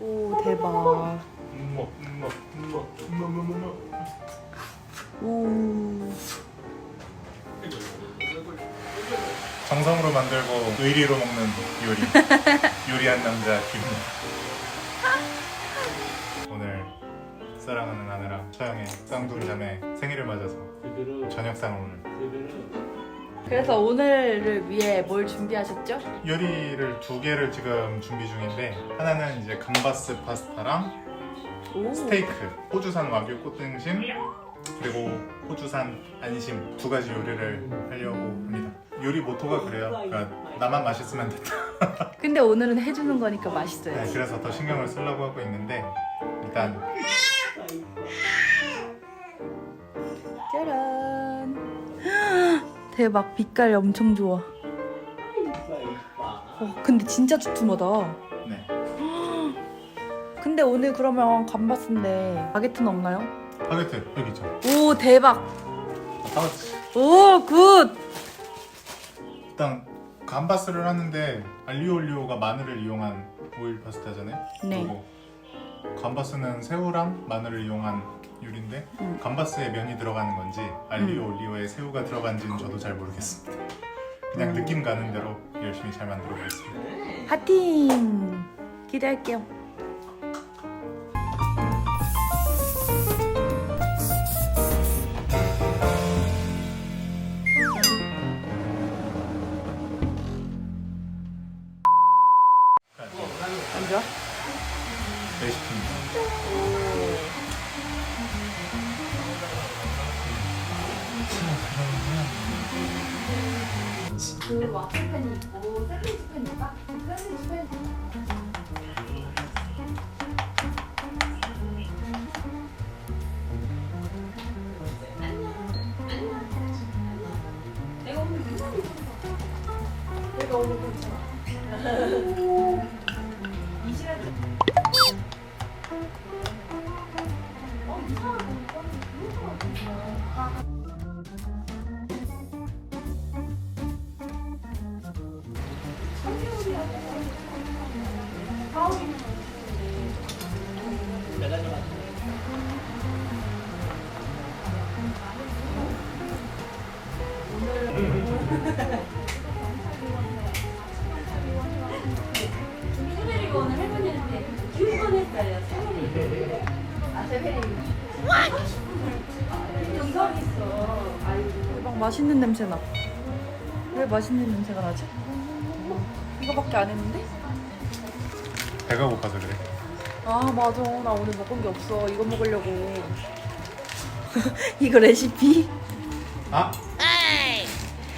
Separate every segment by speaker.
Speaker 1: 오 대박.
Speaker 2: 뭐, 뭐, 뭐, 뭐, 뭐, 뭐, 뭐.
Speaker 1: 오.
Speaker 2: 정성으로 만들고 의리로 먹는 요리 요리한 남자 김 오늘 사랑하는 아내랑 처형의 쌍둥이 자매 생일을 맞아서 저녁상을 오늘
Speaker 1: 그래서 오늘을 위해 뭘 준비하셨죠?
Speaker 2: 요리를 두 개를 지금 준비 중인데 하나는 이제 감바스 파스타랑
Speaker 1: 오.
Speaker 2: 스테이크 호주산 와규 꽃등심 그리고 호주산 안심 두 가지 요리를 하려고 합니다 요리 모토가 그래요 그러니까 나만 맛있으면 됐다
Speaker 1: 근데 오늘은 해주는 거니까 맛있어요.
Speaker 2: 네, 그래서 더 신경을 쓰려고 하고 있는데 일단
Speaker 1: 대박 빛깔 엄청 좋아. 어, 근데 진짜 두툼하다.
Speaker 2: 네
Speaker 1: 근데 오늘 그러면 감바스인데 바게트는 없나요?
Speaker 2: 바게트 여기 있죠
Speaker 1: 오 대박.
Speaker 2: 바게트
Speaker 1: 오 굿.
Speaker 2: 일단 감바스를 하는데 알리올리오가 마늘을 이용한 오일 파스타잖아요
Speaker 1: 네.
Speaker 2: 그리고 감바스는 새우랑 마늘을 이용한 요리인데
Speaker 1: 음.
Speaker 2: 감바스에 면이 들어가는 건지 알리올리오에 새우가 들어간지는 저도 잘 모르겠습니다 그냥
Speaker 1: 음.
Speaker 2: 느낌 가는 대로 열심히 잘 만들어 보겠습니다
Speaker 1: 하팅 기대할게요. 있고 샌드위치 팬 있다? 샌드위치 팬 내가 오늘 내가 오늘 괜찮아
Speaker 3: 할머니한테 기운 했어요. 아 세벨이. 영상 있어. 아이고.
Speaker 1: 막 맛있는 냄새 나. 왜 맛있는 냄새가 나지? 이거밖에 안 했는데?
Speaker 2: 배가 고파서 그래
Speaker 1: 아 맞아 나 오늘 먹은 게 없어 이거 먹으려고 이거 레시피?
Speaker 2: 아!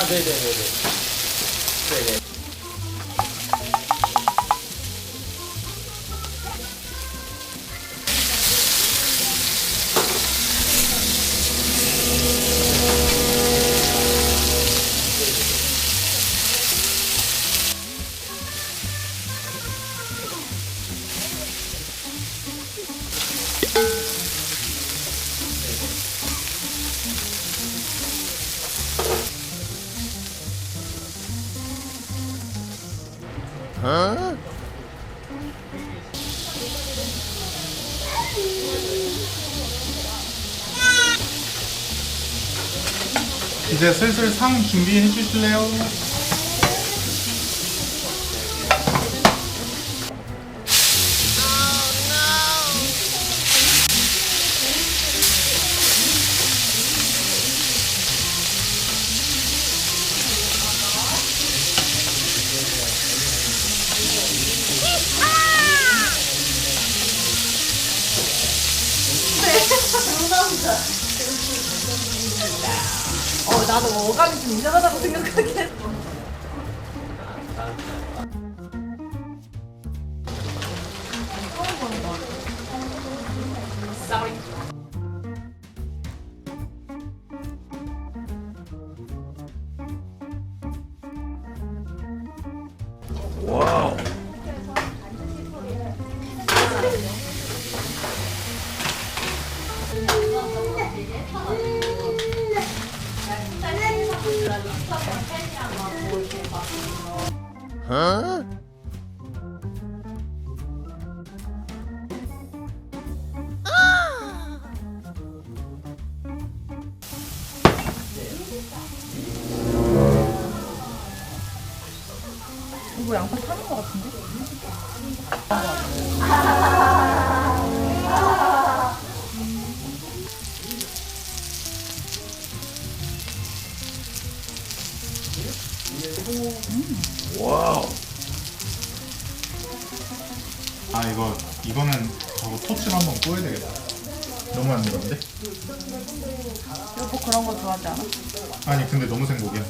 Speaker 4: 아, 네네네네. 네
Speaker 2: 이제 슬슬 상 준비해 주실래요?
Speaker 1: 나도 어감이 좀 이상하다고 생각하긴 했어. 이거 양파 타는 거 같은데?
Speaker 2: 아 이거 이거는 저거 토치로 한번 구워야 되겠다. 너무 안 익었는데?
Speaker 1: 여보 그런 거 좋아하지 않아?
Speaker 2: 아니 근데 너무 생고기야.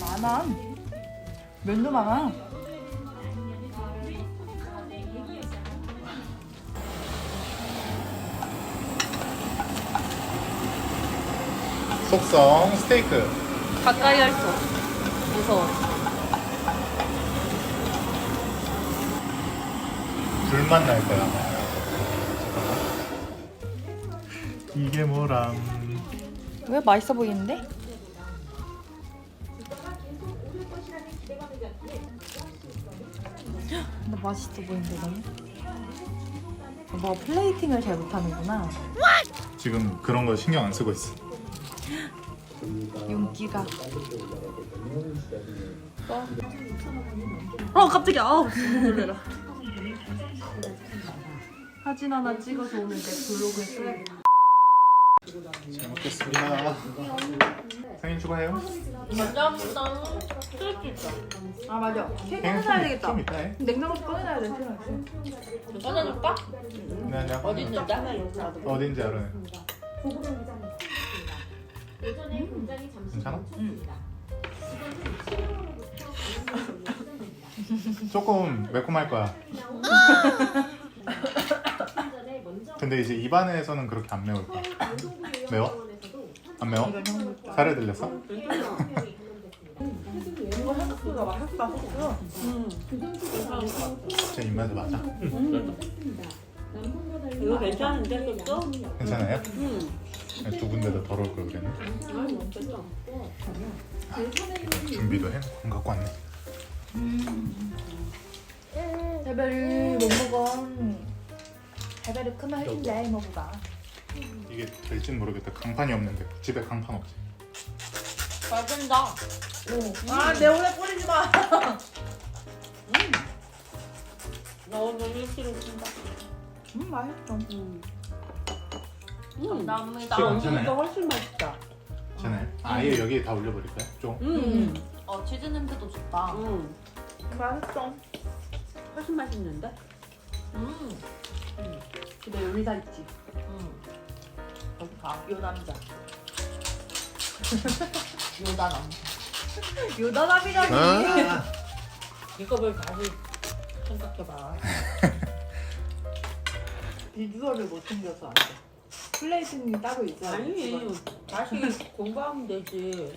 Speaker 1: 많아. 면도 많아.
Speaker 2: 속성 스테이크.
Speaker 1: 가까이 할 수 없어. 무서워.
Speaker 2: 불만 날 거야. 이게 뭐람?
Speaker 1: 왜 맛있어 보이는데? 근데 맛있어 보이는데 너무? 너 플레이팅을 잘 못하는구나.
Speaker 2: 지금 그런 거 신경 안 쓰고 있어.
Speaker 1: 윤기가. 어 깜짝이야. 아우 놀래라. 사진 하나 찍어서 오늘 내 블로그에 쓰고.
Speaker 2: 잘 먹겠습니다. 생일 축하해요.
Speaker 1: 감사합니다. 쓸수 있다. 아 맞아. 케이크
Speaker 2: 생일
Speaker 1: 꺼내놔야
Speaker 2: 좀,
Speaker 1: 되겠다.
Speaker 2: 좀 해.
Speaker 1: 냉장고 꺼내놔야 돼. 꺼내줄까?
Speaker 2: 네, 내가
Speaker 1: 어디 있는데?
Speaker 2: 어딘지 알아.
Speaker 3: 예전에 공장이 잠시
Speaker 2: 괜찮아? 조금 매콤할 거야. 근데 이제 입안에서는 그렇게 안 매울 거야. 매워? 안 매워? 살을 들렸어?
Speaker 1: 이거 맛있다.
Speaker 2: 제 입맛에 맞아.
Speaker 5: 이거 괜찮은데 또?
Speaker 2: 괜찮아요? 두 군데도 덜어올 걸 그랬네. 준비도 해놓고 안 갖고 왔네.
Speaker 1: 해배를 못 먹어. 해배를 크면 해준대 먹어봐.
Speaker 2: 이게 될진 모르겠다. 강판이 없는데 집에 강판 없지.
Speaker 1: 잘 된다. 아, 내 오래 뿌리지 마.
Speaker 5: 나 오늘 일시로 쓴다.
Speaker 1: 음, 맛있어.
Speaker 5: 음.
Speaker 1: 감사합니다.
Speaker 2: 지금
Speaker 5: 아,
Speaker 2: 괜찮아요?
Speaker 5: 이거 훨씬 맛있다.
Speaker 2: 괜찮아요? 아예 여기에 다 올려버릴까요? 좀?
Speaker 5: 음.
Speaker 1: 어, 치즈 냄새도 좋다.
Speaker 5: 음.
Speaker 1: 맛있어.
Speaker 5: 훨씬 맛있는데?
Speaker 1: 음. 집에 요리사 있지. 음. 여기 봐. 요 남자. 요다 남자. 요다 남이라니.
Speaker 5: 이거를 다시 생각해봐.
Speaker 1: 비주얼을 못 챙겨서 안 돼. 플레이팅이 따로 있어야
Speaker 5: 아니, 다시 공부하면 되지.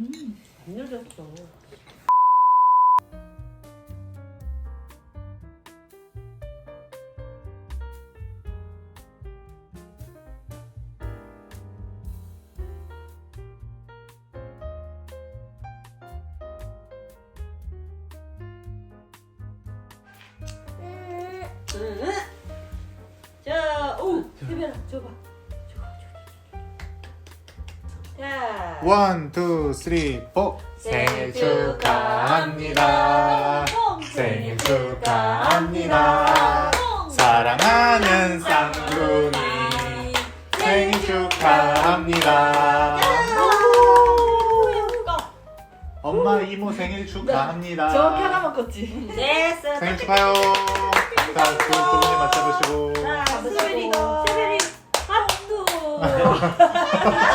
Speaker 1: 음.
Speaker 5: 안 늦었어. 오, 해변아, 줘봐. 줘봐, 줘봐. 자.
Speaker 2: 원, 투, 쓰리, 포. 생일 축하합니다. 생일 축하합니다. 사랑하는 쌍둥이 생일 축하합니다. 엄마 이모 생일 축하합니다.
Speaker 1: 저렇게 하나만 껐지.
Speaker 5: 됐어.
Speaker 2: 생일 축하요. 자, 두, 두 분이 맞춰보시고.
Speaker 5: 자, 스 你知道吗哈哈哈
Speaker 1: 哈